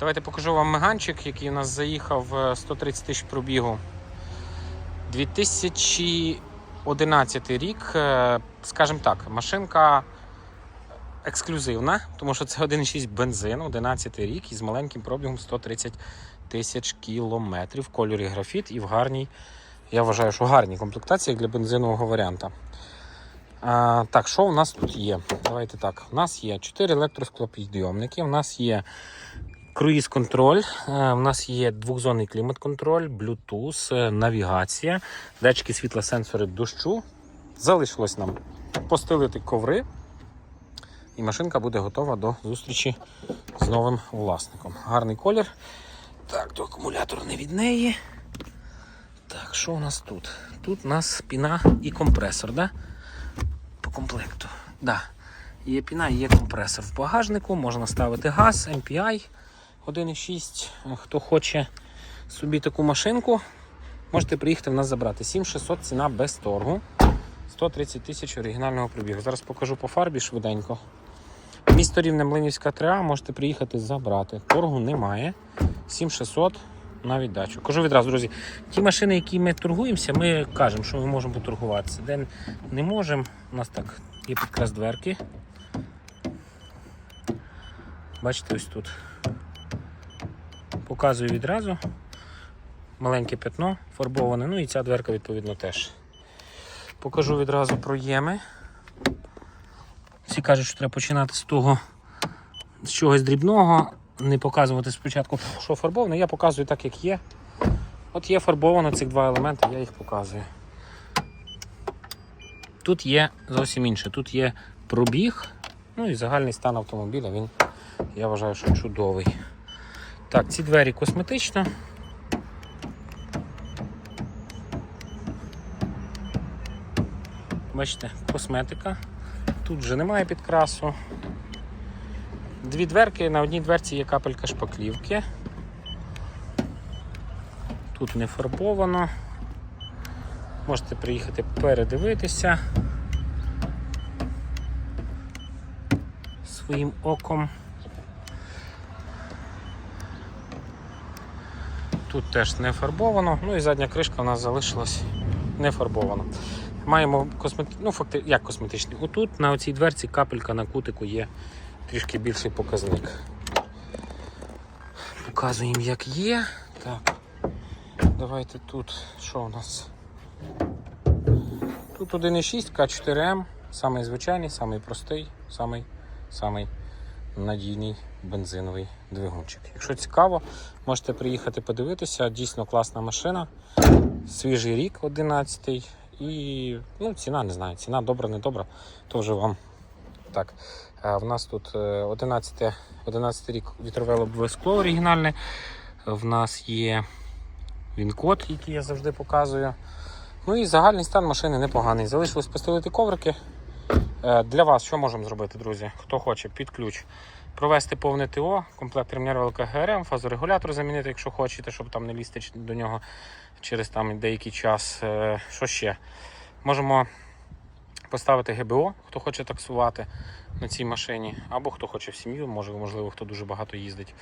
Давайте покажу вам меганчик, який у нас заїхав е, 130 тисяч пробігу. 2011 рік, е, скажімо так, машинка ексклюзивна, тому що це 1,6 бензин, 11 рік із маленьким пробігом 130 тисяч кілометрів в кольорі графіт і в гарній, я вважаю, що гарній комплектації для бензинового варіанта. А, так, що у нас тут є? Давайте так. У нас є 4 електросклопідйомники, у нас є круїз-контроль, е, у нас є двохзонний клімат-контроль, Bluetooth, е, навігація, датчики світла, сенсори дощу. Залишилось нам постелити коври, і машинка буде готова до зустрічі з новим власником. Гарний колір. Так, то акумулятор не від неї. Так, що у нас тут? Тут у нас піна і компресор, да? По комплекту. Да. Є піна і є компресор. В багажнику можна ставити газ, MPI 1.6. Хто хоче собі таку машинку, можете приїхати в нас забрати. 7600 ціна без торгу. 130 тисяч оригінального пробігу. Зараз покажу по фарбі швиденько. Місто Рівне Млинівська 3А, можете приїхати забрати. Торгу немає. 7600 на віддачу. Кажу відразу, друзі, ті машини, які ми торгуємося, ми кажемо, що ми можемо поторгуватися. Де не можемо, у нас так є підкрас дверки. Бачите, ось тут. Показую відразу. Маленьке пятно фарбоване, ну і ця дверка відповідно теж. Покажу відразу про єми. Всі кажуть, що треба починати з того, з чогось дрібного, не показувати спочатку, що фарбоване. Я показую так, як є. От є фарбовано цих два елементи, я їх показую. Тут є зовсім інше. Тут є пробіг, ну і загальний стан автомобіля, він, я вважаю, що чудовий. Так, ці двері косметично. Бачите, косметика. Тут вже немає підкрасу. Дві дверки, на одній дверці є капелька шпаклівки. Тут не фарбовано. Можете приїхати передивитися своїм оком. Тут теж не фарбовано, ну і задня кришка у нас залишилась не фарбована. Маємо космети... ну, факти... як косметичний. Отут на цій дверці капелька на кутику є трішки більший показник. Показуємо, як є. Так. Давайте тут що у нас? Тут 1,6 К4М, самий звичайний, самий простий, самий, самий надійний бензиновий двигунчик. Якщо цікаво, можете приїхати подивитися. Дійсно класна машина. Свіжий рік 11 і ну, ціна не знаю. Ціна добра, не добра, то вже вам так. А в нас тут е, 11, 11 рік вітрове лобове скло оригінальне. В нас є він-код, який я завжди показую. Ну і загальний стан машини непоганий. Залишилось постелити коврики. Е, Для вас що можемо зробити, друзі? Хто хоче під ключ. Провести повне ТО, комплект ремня ГРМ, фазорегулятор замінити, якщо хочете, щоб там не лізти до нього через там деякий час. Е, Що ще? Можемо поставити ГБО, хто хоче таксувати на цій машині, або хто хоче в сім'ю, може, можливо, хто дуже багато їздить.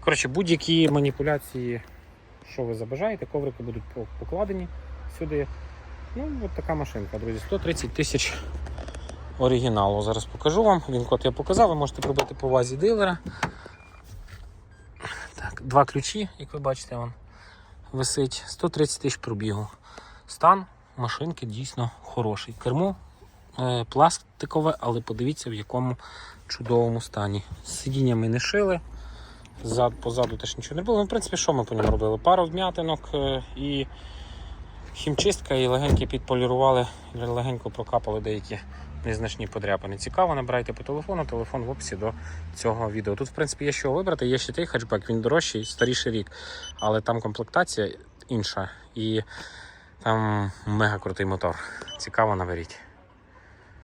Коротше, будь-які маніпуляції, що ви забажаєте, коврики будуть покладені сюди. Ну, от така машинка, друзі. 130 тисяч оригіналу. Зараз покажу вам. Він код я показав, ви можете пробити по вазі дилера. Так, два ключі, як ви бачите, вон висить. 130 тисяч пробігу. Стан машинки дійсно хороший. Кермо е, пластикове, але подивіться в якому чудовому стані. Сидіння ми не шили. Зад, позаду теж нічого не було. Ну, в принципі, що ми по ньому робили? Пару вм'ятинок е, і хімчистка, і легенько підполірували, легенько прокапали деякі незначні подряпини. Цікаво, набирайте по телефону, телефон в описі до цього відео. Тут, в принципі, є що вибрати. Є ще той хетчбек, він дорожчий, старіший рік, але там комплектація інша і там мега крутий мотор. Цікаво, наберіть.